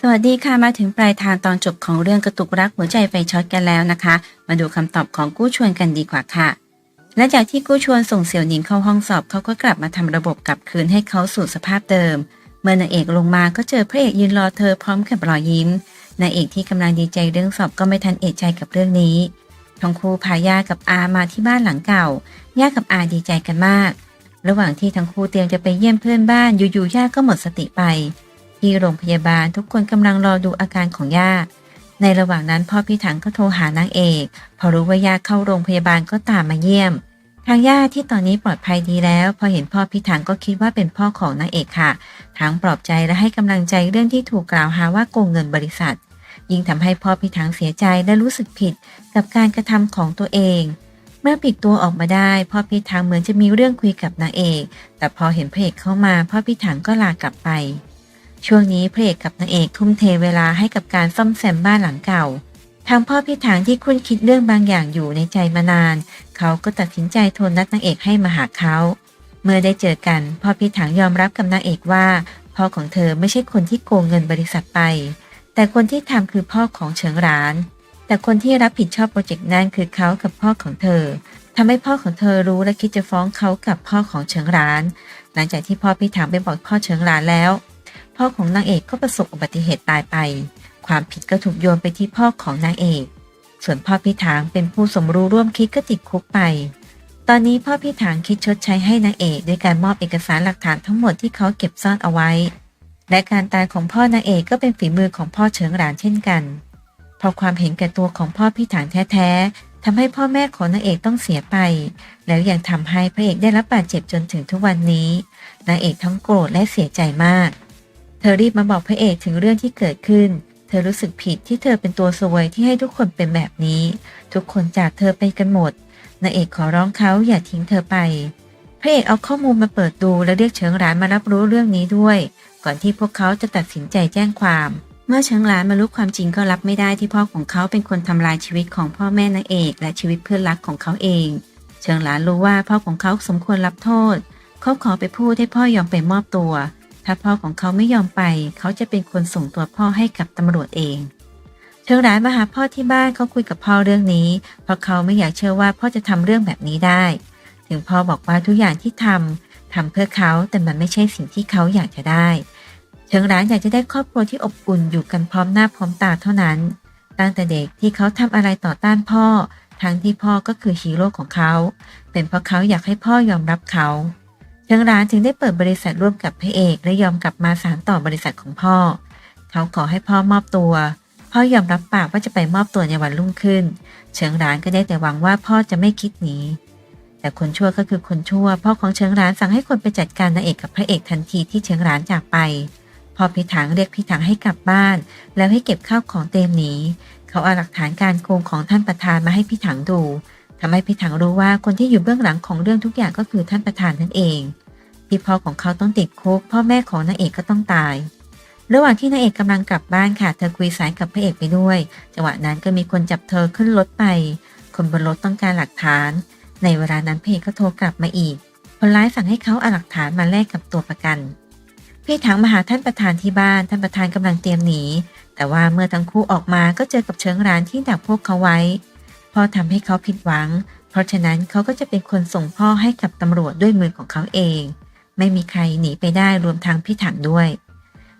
สวัสดีค่ะมาถึงปลายทางตอนจบของเรื่องกระตุกรักหัวใจไฟช็อตกันแล้วนะคะ มาดูคำตอบของกู้ชวนกันดีกว่าค่ะ และจากที่กู้ชวนส่งเสี่ยวหนิงเข้าห้องสอบเขาก็กลับมาทำระบบกลับคืนให้เขาสู่สภาพเดิม เมื่อนางเอกลงมาก็เจอพระเอกยืนรอเธอพร้อมกับรอยยิ้มนางเอกที่กำลังดีใจเรื่องสอบก็ไม่ทันเอะใจกับเรื่องนี้ทั้งคู่พาย่ากับอามาที่บ้านหลังเก่าย่ากับอาดีใจกันมาก ระหว่างที่ทั้งคู่เตรียมจะไปเยี่ยมเพื่อนบ้านอยู่ๆย่าก็หมดสติไป ที่โรงพยาบาลทุกคนกำลังรอดูอาการของย่า ในระหว่างนั้นพ่อพี่ถังก็โทรหานางเอก พอรู้ว่าย่าเข้าโรงพยาบาลก็ตามมาเยี่ยม ทางย่าที่ตอนนี้ปลอดภัยดีแล้ว พอเห็นพ่อพี่ถังก็คิดว่าเป็นพ่อของนางเอกค่ะ ทั้งปลอบใจและให้กำลังใจเรื่องที่ถูกกล่าวหาว่าโกงเงินบริษัท ยิ่งทำให้พ่อพี่ถังเสียใจและรู้สึกผิดกับการกระทำของตัวเองเมื่อปิดตัวออกมาได้ พ่อพี่ถังเหมือนจะมีเรื่องคุยกับนางเอก แต่พอเห็นพระเอกเข้ามา พ่อพี่ถังก็ลากลับไป ช่วงนี้พระเอกกับนางเอกทุ่มเทเวลาให้กับการซ่อมแซมบ้านหลังเก่า ทางพ่อพี่ถังที่คุ้นคิดเรื่องบางอย่างอยู่ในใจมานาน เขาก็ตัดสินใจโทรนัดนางเอกให้มาหาเขา เมื่อได้เจอกันพ่อพี่ถังยอมรับกับนางเอกว่า พ่อของเธอไม่ใช่คนที่โกงเงินบริษัทไป แต่คนที่ทำคือพ่อของเฉิงหราน แต่คนที่รับผิดชอบโปรเจกต์นั้นคือเขากับพ่อของเธอทำให้พ่อของเธอรู้และคิดจะฟ้องเขากับพ่อของเฉิงหราน หลังจากที่พ่อพี่ถังไปบอกพ่อเฉิงหรานแล้ว พ่อของนางเอกก็ประสบอุบัติเหตุตายไป ความผิดก็ถูกโยนไปที่พ่อของนางเอก ส่วนพ่อพี่ถางเป็นผู้สมรู้ร่วมคิดก็ติดคุกไป ตอนนี้พ่อพี่ถางคิดชดใช้ให้นางเอกด้วยการมอบเอกสารหลักฐานทั้งหมดที่เขาเก็บซ่อนเอาไว้ และการตายของพ่อนางเอกก็เป็นฝีมือของพ่อเฉิงหลานเช่นกัน เพราะความเห็นแก่ตัวของพ่อพี่ถางแท้ๆทำให้พ่อแม่ของนางเอกต้องเสียไป แล้วยังทำให้พระเอกได้รับบาดเจ็บจนถึงทุกวันนี้นางเอกทั้งโกรธและเสียใจมาก เธอรีบมาบอกพระเอกถึงเรื่องที่เกิดขึ้น เธอรู้สึกผิดที่เธอเป็นตัวสวยที่ให้ทุกคนเป็นแบบนี้ ทุกคนจากเธอไปกันหมดนางเอกขอร้องเขาอย่าทิ้งเธอไป พระเอกเอาข้อมูลมาเปิดดูและเรียกเฉิงหลานมารับรู้เรื่องนี้ด้วย ก่อนที่พวกเขาจะตัดสินใจแจ้งความ เมื่อเฉิงหลานมารู้ความจริงก็รับไม่ได้ที่พ่อของเขาเป็นคนทำลายชีวิตของพ่อแม่นางเอก และชีวิตเพื่อนรักของเขาเอง เฉิงหลานรู้ว่าพ่อของเขาสมควรรับโทษ เขาขอไปพูดให้พ่อยอมไปมอบตัว ถ้าพ่อของเขาไม่ยอมไป เขาจะเป็นคนส่งตัวพ่อให้กับตำรวจเองเชิงร้านมาหาพ่อที่บ้านเขาคุยกับพ่อเรื่องนี้ เพราะเขาไม่อยากเชื่อว่าพ่อจะทำเรื่องแบบนี้ได้ ถึงพ่อบอกว่าทุกอย่างที่ทำทำเพื่อเขาแต่มันไม่ใช่สิ่งที่เขาอยากจะได้เชิงร้านอยากจะได้ครอบครัวที่อบอุ่นอยู่กันพร้อมหน้าพร้อมตาเท่านั้น ตั้งแต่เด็กที่เขาทำอะไรต่อต้านพ่อ ทั้งที่พ่อก็คือฮีโร่ของเขา เป็นเพราะเขาอยากให้พ่อยอมรับเขา ทางร้านจึงได้เปิดบริษัทร่วมกับพระเอกและยอมกลับมาสานต่อบริษัทของพ่อ เขาขอให้พ่อมอบตัว พ่อยอมรับปากว่าจะไปมอบตัวในวันรุ่งขึ้นเฉิงร้านก็ได้แต่หวังว่าพ่อจะไม่คิดหนีแต่คนชั่วก็คือคนชั่ว พ่อของเฉิงร้านสั่งให้คนไปจัดการนางเอกกับพระเอกทันทีที่เฉิงร้านจากไปพอพี่ถังเรียกพี่ถังให้กลับบ้าน แล้วให้เก็บข้าวของเต็มหนีเขาเอาหลักฐานการโกงของท่านประธานมาให้พี่ถังดู ทำให้พี่ถังรู้ว่าคนที่อยู่เบื้องหลังของเรื่องทุกอย่างก็คือท่านประธานนั่นเองที่พ่อของเขาต้องติดคุกพ่อแม่ของนางเอกก็ต้องตาย ระหว่างที่นางเอกกำลังกลับบ้านค่ะ เธอคุยสายกับพระเอกไปด้วย จังหวะนั้นก็มีคนจับเธอขึ้นรถไป คนบนรถต้องการหลักฐาน ในเวลานั้นพระเอกก็โทรกลับมาอีก คนร้ายสั่งให้เขาเอาหลักฐานมาแลกกับตัวประกัน พี่ถังมาหาท่านประธานที่บ้าน ท่านประธานกำลังเตรียมหนี แต่ว่าเมื่อทั้งคู่ออกมาก็เจอกับเชิงร้านที่ดักพวกเขาไว้ พ่อทำให้เขาผิดหวัง เพราะฉะนั้นเขาก็จะเป็นคนส่งพ่อให้กับตำรวจด้วยมือของเขาเอง ไม่มีใครหนีไปได้รวมทางพี่ถังด้วย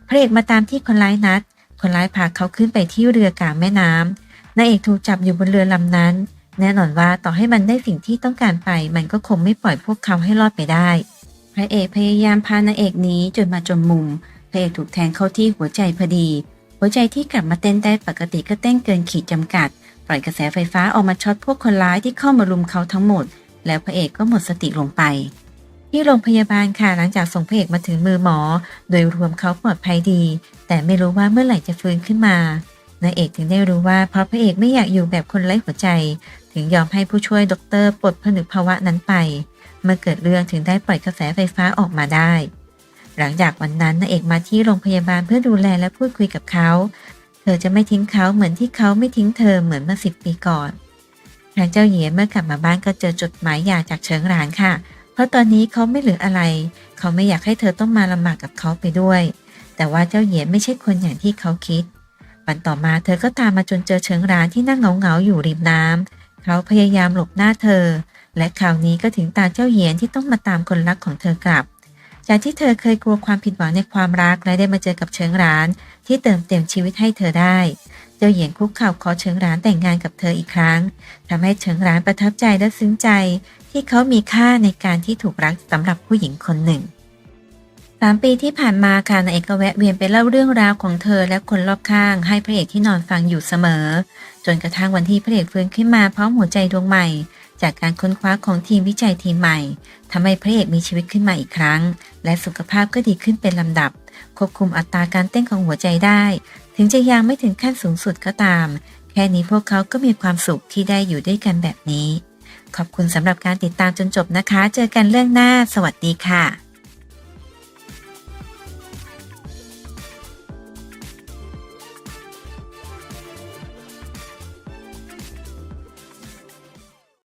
พระเอกมาตามที่คนร้ายนัด คนร้ายพาเขาขึ้นไปที่เรือกลางแม่น้ำนายเอกถูกจับอยู่บนเรือลำนั้น แน่นอนว่าต่อให้มันได้สิ่งที่ต้องการไป มันก็คงไม่ปล่อยพวกเขาให้รอดไปได้ พระเอกพยายามพานางเอกนี้จนมาจนมุม พระเอกถูกแทงเข้าที่หัวใจพอดี หัวใจที่กลับมาเต้นได้ปกติก็เต้นเกินขีดจำกัด ปล่อยกระแสไฟฟ้าออกมาช็อตพวกคนร้ายที่เข้ามารุมเขาทั้งหมด แล้วพระเอกก็หมดสติลงไป ที่โรงพยาบาลค่ะหลังจากส่งพระเอกมาถึงมือหมอ โดยรวมเขาปลอดภัยดี แต่ไม่รู้ว่าเมื่อไหร่จะฟื้นขึ้นมานางเอกถึงได้รู้ว่าเพราะพระเอกไม่อยากอยู่แบบคนไร้หัวใจ ถึงยอมให้ผู้ช่วยด็อกเตอร์ปลดผนึกภาวะนั้นไป เมื่อเกิดเรื่องถึงได้ปล่อยกระแสไฟฟ้าออกมาได้ หลังจากวันนั้นนางเอกมาที่โรงพยาบาลเพื่อดูแลและพูดคุยกับเขา ธอจะไม่ทิ้งเขาเหมือนที่เขาไม่ทิ้งเธอเหมือนเมื่อสิบปีก่อนทางเจ้าเหยียเมื่อกลับมาบ้านก็เจอจดหมายหย่าจากเฉิงหลานค่ะ เพราะตอนนี้เขาไม่เหลืออะไร เขาไม่อยากให้เธอต้องมาลำบากกับเขาไปด้วย แต่ว่าเจ้าเหยียไม่ใช่คนอย่างที่เขาคิด วันต่อมาเธอก็ตามมาจนเจอเชิงร้านที่นั่งเงาๆอยู่ริมน้ำเขาพยายามหลบหน้าเธอ และคราวนี้ก็ถึงตาเจ้าเหยียนที่ต้องมาตามคนรักของเธอกลับ จากที่เธอเคยกลัวความผิดหวังในความรักและได้มาเจอกับเชิงร้าน ที่เติมเต็มชีวิตให้เธอได้ เจ้าเหยียนคุกเข่าขอเชิงร้านแต่งงานกับเธออีกครั้งทำให้เชิงร้านประทับใจและซึ้งใจ ที่เขามีค่าในการที่ถูกรักสำหรับผู้หญิงคนหนึ่งสามปีที่ผ่านมาค่ะนายเอกก็แวะเวียนไปเล่าเรื่องราวของเธอและคนรอบข้าง ให้พระเอกที่นอนฟังอยู่เสมอ จนกระทั่งวันที่พระเอกฟื้นขึ้นมาพร้อมหัวใจดวงใหม่ จากการค้นคว้าของทีมวิจัยทีมใหม่ทำให้พระเอกมีชีวิตขึ้นมาอีกครั้ง และสุขภาพก็ดีขึ้นเป็นลำดับ ควบคุมอัตราการเต้นของหัวใจได้ ถึงจะยังไม่ถึงขั้นสูงสุดก็ตาม แค่นี้พวกเขาก็มีความสุขที่ได้อยู่ด้วยกันแบบนี้ ขอบคุณสำหรับการติดตามจนจบนะคะ เจอกันเรื่องหน้า สวัสดีค่ะ